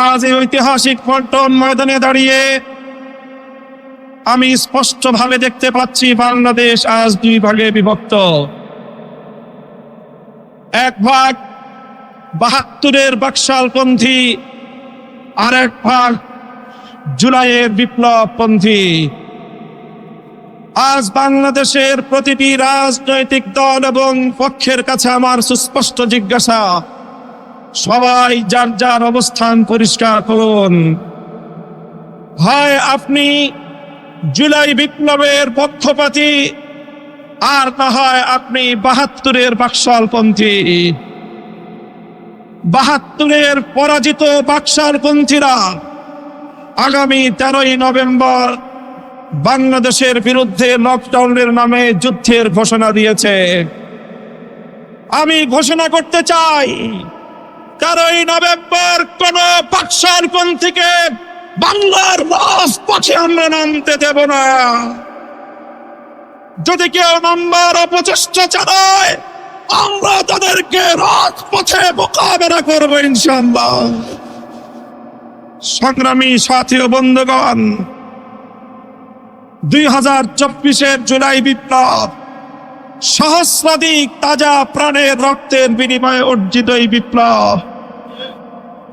আজ এই ঐতিহাসিক পল্টন ময়দানে দাঁড়িয়ে আমি স্পষ্টভাবে দেখতে পাচ্ছি বাংলাদেশ আজ দুই ভাগে বিভক্ত। এক ভাগ বাহাত্তরের বাকশালপন্থী, আর এক ভাগ জুলাইয়ের বিপ্লবপন্থী। আজ বাংলাদেশের প্রতিটি রাজনৈতিক দল এবং পক্ষের কাছে আমার সুস্পষ্ট জিজ্ঞাসা সবাই যার যার অবস্থান পরিষ্কার করুন। হয় আপনি জুলাই বিপ্লবের পক্ষপাতী, আর না হয় আপনি বাহাত্তরের বাকশালপন্থী। বাহাত্তরের পরাজিত বাকশালপন্থীরা আগামী তেরোই নভেম্বর বাংলাদেশের বিরুদ্ধে লকডাউনের নামে যুদ্ধের ঘোষণা দিয়েছে। আমি ঘোষণা করতে চাই তেরোই নভেম্বর কোন পাকশালপন্থীকে বাংলার রাজপথে আমরা নামতে দেব না। যদি কেউ নাম্বার অপচেষ্টা চালায়, আমরা তাদেরকে রাজপথে মোকাবেলা করব ইনশাল্লাহ সংগ্রামী সাথী ও বন্ধুগণ, দুই হাজার চব্বিশের জুলাই বিপ্লব, সহস্রাধিক তাজা প্রাণের রক্তের বিনিময়ে অর্জিত এই বিপ্লব।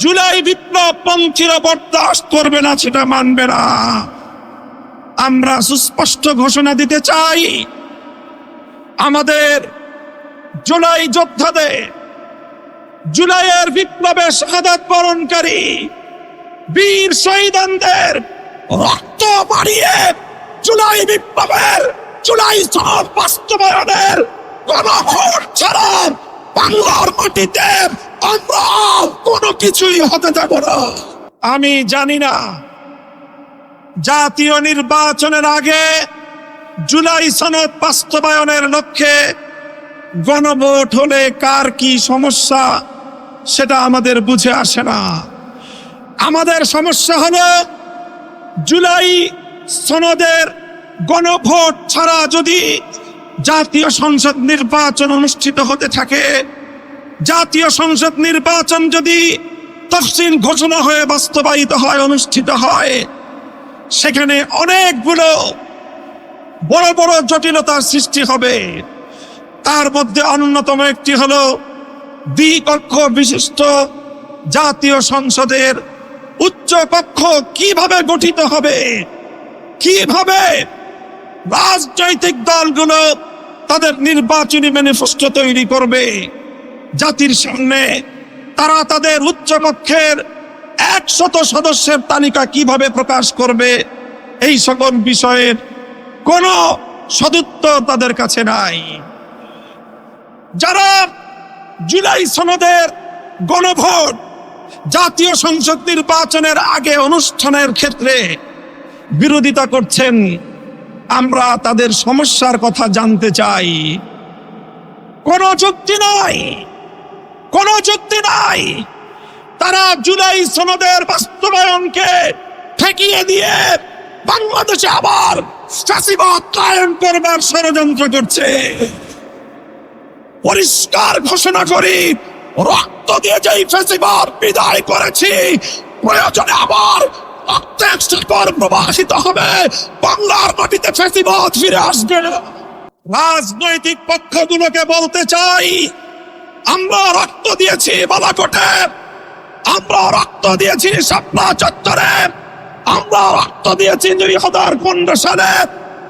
জুলাই বিপ্লব পন্থীরা বরদাস্ত করবে না, সেটা মানবে না। আমরা সুস্পষ্ট ঘোষণা দিতে চাই, আমাদের জুলাই যোদ্ধাদের, জুলাইয়ের বিপ্লবে শাহাদাত বরণকারী বীর শহীদানদের রক্ত বাড়িয়ে জুলাই বিপ্লবের, জুলাই সব বাস্তবায়নের গণভোট ছাড়া বাংলার মাটিতে আমরা কোনো কিছুই হতে দেব না। আমি জানি না। জাতীয় নির্বাচনের আগে জুলাই সনদ বাস্তবায়নের লক্ষ্যে গণভোট হলে কার কি সমস্যা, সেটা আমাদের বুঝে আসে না। আমাদের সমস্যা হলো জুলাই সনদের গণভোট ছাড়া যদি জাতীয় সংসদ নির্বাচন অনুষ্ঠিত হতে থাকে জাতীয় সংসদ নির্বাচন যদি তফসিল ঘোষণা হয়ে বাস্তবায়িত হয়, অনুষ্ঠিত হয়, সেখানে অনেকগুলো বড় বড় জটিলতার সৃষ্টি হবে। তার মধ্যে অন্যতম একটি হল দ্বিকক্ষ বিশিষ্ট জাতীয় সংসদের উচ্চ কক্ষ কীভাবে গঠিত হবে? কীভাবে রাজনৈতিক দলগুলো তাদের নির্বাচনী ম্যানিফেস্টো তৈরি করবে? জাতির সামনে তারা তাদের উচ্চকক্ষের একশত সদস্যের তালিকা কীভাবে প্রকাশ করবে, এই সকল বিষয়ের কোনো সদুত্তর তাদের কাছে নাই। যারা জুলাই সনদের গণভোট, জাতীয় সংসদ নির্বাচনের আগে অনুষ্ঠানের ক্ষেত্রে বিরোধিতা করছেন, আমরা তাদের সমস্যার কথা জানতে চাই। কোনো যুক্তি নাই। কোনো যুক্তি নাই। তারা জুলাই সনদের বাস্তবায়নকে ঠেকিয়ে দিয়ে বাংলাদেশে আবার চাষিবাদ কায়েম করবার ষড়যন্ত্র করছে। পরিষ্কার ঘোষণা করি, রক্ত দিয়ে যেই ফেসিবাদ বিদায় করেছি, প্রয়োজনে আবার শিকড় প্রবাহিত হবে। বাংলার মাটিতে ফেসিবাদ ফিরে আসবে। রাজনৈতিক পক্ষগুলোকে বলতে চাই আমরা রক্ত দিয়েছি বালাকোটে। আমরা রক্ত দিয়েছি শাপলা চত্বরে। আমরা রক্ত দিয়েছি দুই হাজার পনেরো সালে।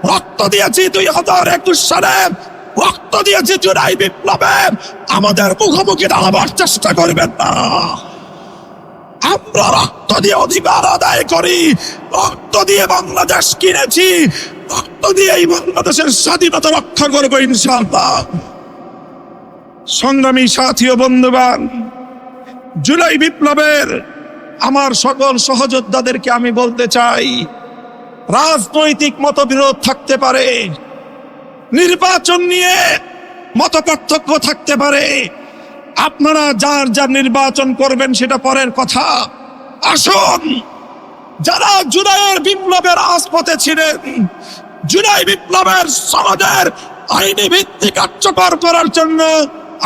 রক্ত দিয়েছি দুই হাজার একুশ সালে। রক্ত দিয়েছি জুলাই বিপ্লবে। আমাদের মুখোমুখি দাঁড়াবার চেষ্টা করবেন না। আমরা রক্ত দিয়ে অধিকার আদায় করি। রক্ত দিয়ে বাংলাদেশ কিনেছি। রক্ত দিয়ে এই বাংলাদেশের স্বাধীনতা রক্ষা করব ইনশাআল্লাহ। সংগ্রামী সাথী ও বন্ধুবান জুলাই বিপ্লবের আমার সকল সহযোদ্ধাদেরকে আমি বলতে চাই, রাজনৈতিক মতবিরোধ থাকতে পারে, নির্বাচন নিয়ে মত পার্থক্য থাকতে পারে। আপনারা যার যার নির্বাচন করবেন সেটা পরের কথা। আসুন, যারা জুলাইয়ের বিপ্লবের রাজপথে ছিলেন, জুলাই বিপ্লবের সমাজের আইনি ভিত্তি কার্যকর করার জন্য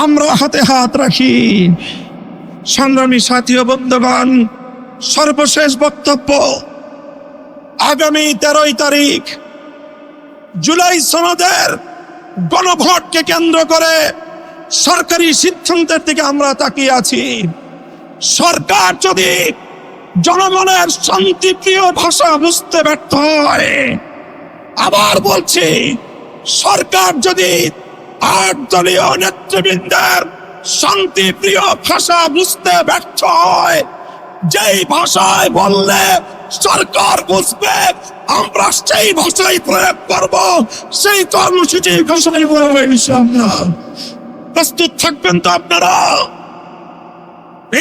আমরা হাতে হাত রাখি। সংগ্রামী সাথী ও বন্ধুগণ, সর্বশেষ বক্তব্য, আগামী তেরোই তারিখ, জুলাই সনদের গণভোটকে কেন্দ্র করে সরকারি সিদ্ধান্তের দিকে আমরা তাকিয়ে আছি। সরকার যদি জনগণের শান্তিপ্রিয় ভাষা বুঝতে ব্যর্থ হয়, আবার বলছি, সরকার যদি আট দলীয় নেতৃবৃন্দের শান্তিপ্রিয় ভাষা বুঝতে ব্যর্থ হয়। যেই ভাষায় বললে সরকার বুঝবে, আমরা সেই ভাষাই প্রয়োগ করব। সেই কর্মসূচি ঘোষণা করব ইনশাআল্লাহ। প্রস্তুত থাকবেন তো আপনারা?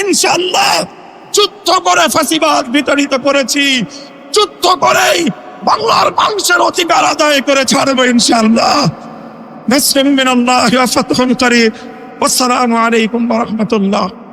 ইনশাআল্লাহ যুদ্ধ করে ফাঁসিবাদ বিতাড়িত করেছি। যুদ্ধ করেই বাংলার মানুষের অধিকার আদায় করে ছাড়বো ইনশাআল্লাহ। نصر من الله وفتح قريب والسلام عليكم ورحمة الله.